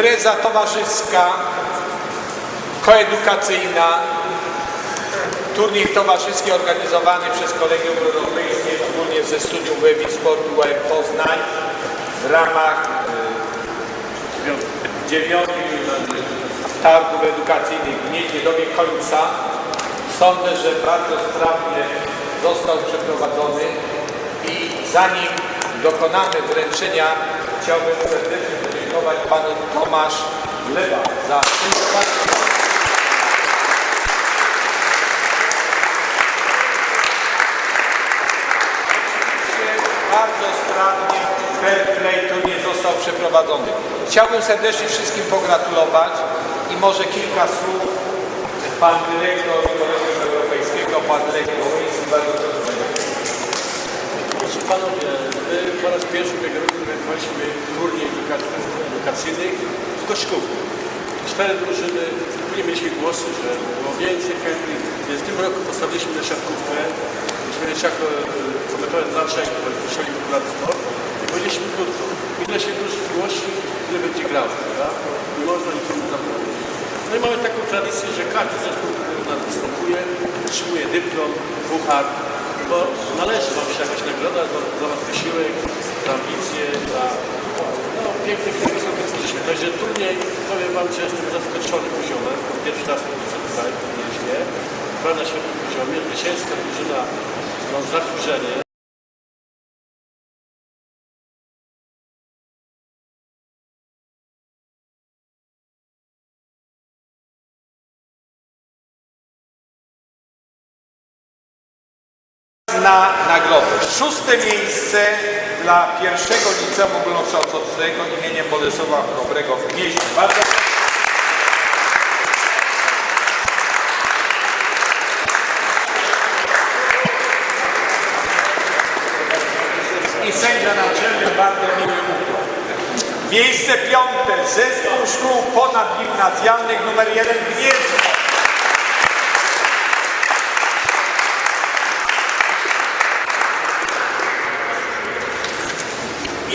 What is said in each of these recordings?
impreza towarzyska, koedukacyjna, turniej towarzyski organizowany przez Kolegium Europejskie wspólnie ze Studium Web i Sportu UAM Poznań w ramach y, dziewiątych targów edukacyjnych w Gnieźnie dobiegł końca. Sądzę, że bardzo sprawnie został przeprowadzony i zanim dokonamy wręczenia, chciałbym serdecznie podziękować panu Tomasz Lewa za przygotowanie. bardzo sprawnie fair play turniej został przeprowadzony. Chciałbym serdecznie wszystkim pogratulować i może kilka słów pan dyrektor Kolegium Europejskiego, pan Lech Gołyński, bardzo proszę. Proszę Panowie, my po raz pierwszy w ubiegłym roku organizowaliśmy turniej eduka- edukacyjnych w koszykówce. Cztery drużyny, później mieliśmy głosy, że było więcej chętnych, więc w tym roku postawiliśmy na siatkówkę. Myśmy jako e, metodę dlaczego, bo słyszeli popularny sport i powiedzieliśmy krótko, ile się drużyn zgłosi, ile będzie grało, prawda? Nie można nikomu zabronić. No i mamy taką tradycję, że każdy zespół, który nas występuje, otrzymuje dyplom, puchar, bo należy Wam się jakaś nagroda za, za Wasz wysiłek, za ambicje, za no, piękny film wysokostyśmy. Także turniej, powiem Wam, że jestem zaskoczony poziomem, bo pierwszy raz to tutaj, w Gnieźnie. Gra na świetnym poziomie, zwycięska drużyna, no zasłużenie. Na nagrodę. Szóste miejsce dla pierwszego liceum ogólnokształcącego imieniem Bolesława Chrobrego w Gnieźnie. Bardzo i sędzia naczelny bardzo miły układ. Miejsce piąte Zespół Szkół Ponadgimnazjalnych nr 1 Gniezno.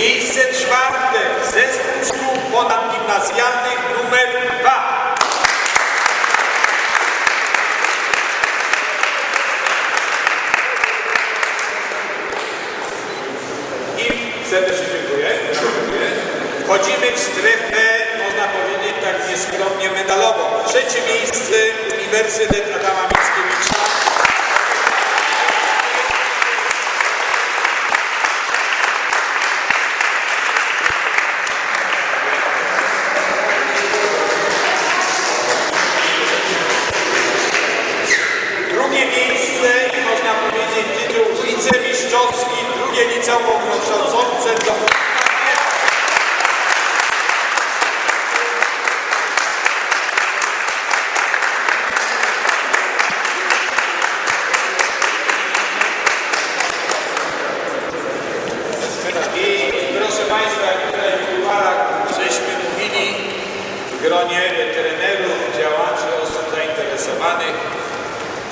Miejsce czwarte Zespół Szkół Ponadgimnazjalnych nr 2. I serdecznie dziękuję. dziękuję. Wchodzimy w strefę, można powiedzieć tak nieskromnie medalową. Trzecie miejsce Uniwersytet Adama drugie liceum ogólnokształcące do... Proszę Państwa, jak tutaj w żeśmy mówili w gronie trenerów, działaczy, osób zainteresowanych,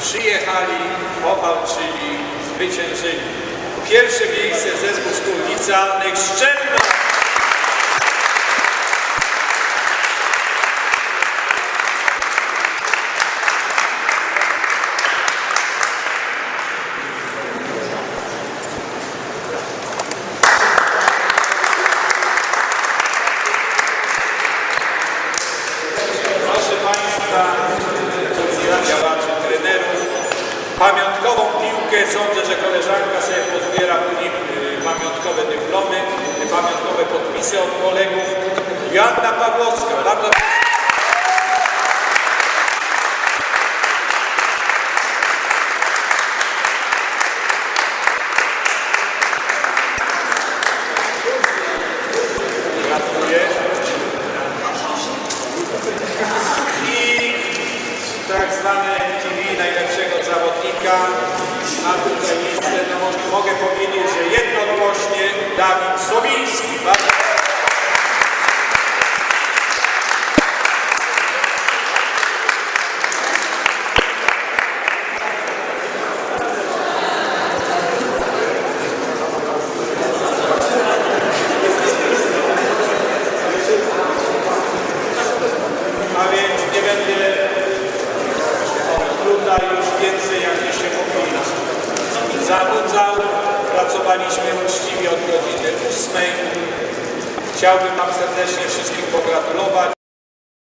przyjechali, powalczyli, zwyciężyli. Pierwsze miejsce zespół szkół licealnych Szczelno. Proszę Państwa, działaczy, trenerów, pamiątkową piłkę, sądzę, że koleżanka sobie pozbiera później y, pamiątkowe dyplomy, y, pamiątkowe podpisy od kolegów. Joanna Pawłowska, bardzo. I tak zwane TV najlepszego zawodnika. A tutaj listę, no mogę powiedzieć, że jednogłośnie Dawid Sowiński. Bardzo Pracowaliśmy uczciwie od godziny ósmej. Chciałbym Wam serdecznie wszystkim pogratulować.